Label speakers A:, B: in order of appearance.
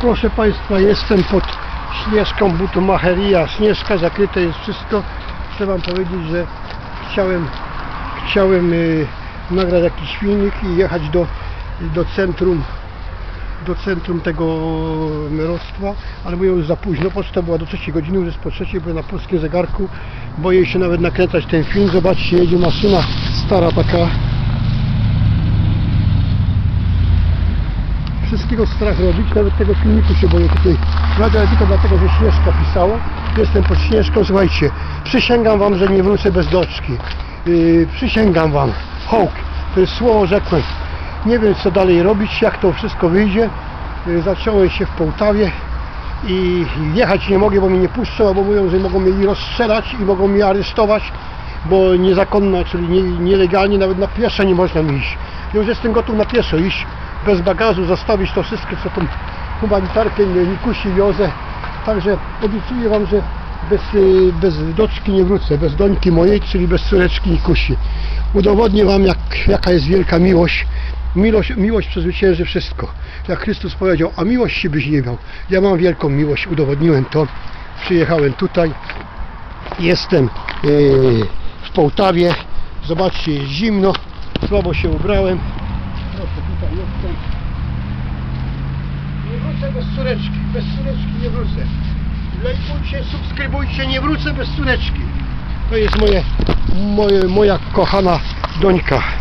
A: Proszę Państwa, jestem pod Śnieżką Butumacheria. Śnieżka, zakryte jest wszystko. Chcę Wam powiedzieć, że chciałem, chciałem y, nagrać jakiś filmik i jechać do, do centrum do centrum tego merostwa, ale mówią już za późno, poczta była do trzeciej godziny, już jest po trzeciej, byłem na polskim zegarku, boję się nawet nakręcać ten film, zobaczcie, jedzie maszyna stara taka, wszystkiego strach robić, nawet tego filmiku się boję tutaj brać, ale tylko dlatego, że Śnieżka pisało. Jestem pod Śnieżką, słuchajcie, przysięgam Wam, że nie wrócę bez doczki. Yy, przysięgam Wam, hołk, to jest słowo rzekłe. Nie wiem co dalej robić, jak to wszystko wyjdzie. Yy, zaciąłem się w Połtawie i jechać nie mogę, bo mnie nie puszczą, albo mówią, że mogą mnie rozstrzelać i mogą mnie aresztować, bo niezakonna, czyli nie, nielegalnie nawet na pieszo nie można mi iść. Ja już jestem gotów na pieszo iść, bez bagażu, zostawić to wszystko, co tą humanitarkę nie, nie kusi wiozę. Także obiecuję Wam, że bez, y, bez doczki nie wrócę, bez dońki mojej, czyli bez córeczki Nikusi. Udowodnię Wam, jak, jaka jest wielka miłość. Miłość, miłość przezwycięży wszystko. Jak Chrystus powiedział, a miłości byś nie miał. Ja mam wielką miłość, udowodniłem to. Przyjechałem tutaj. Jestem yy, w Połtawie. Zobaczcie, jest zimno. Słabo się ubrałem. Proszę, tutaj jestem. Nie wrócę bez córeczki. Bez córeczki nie wrócę. Lajkujcie, subskrybujcie, nie wrócę bez córeczki. To jest moje, moje, moja kochana dońka.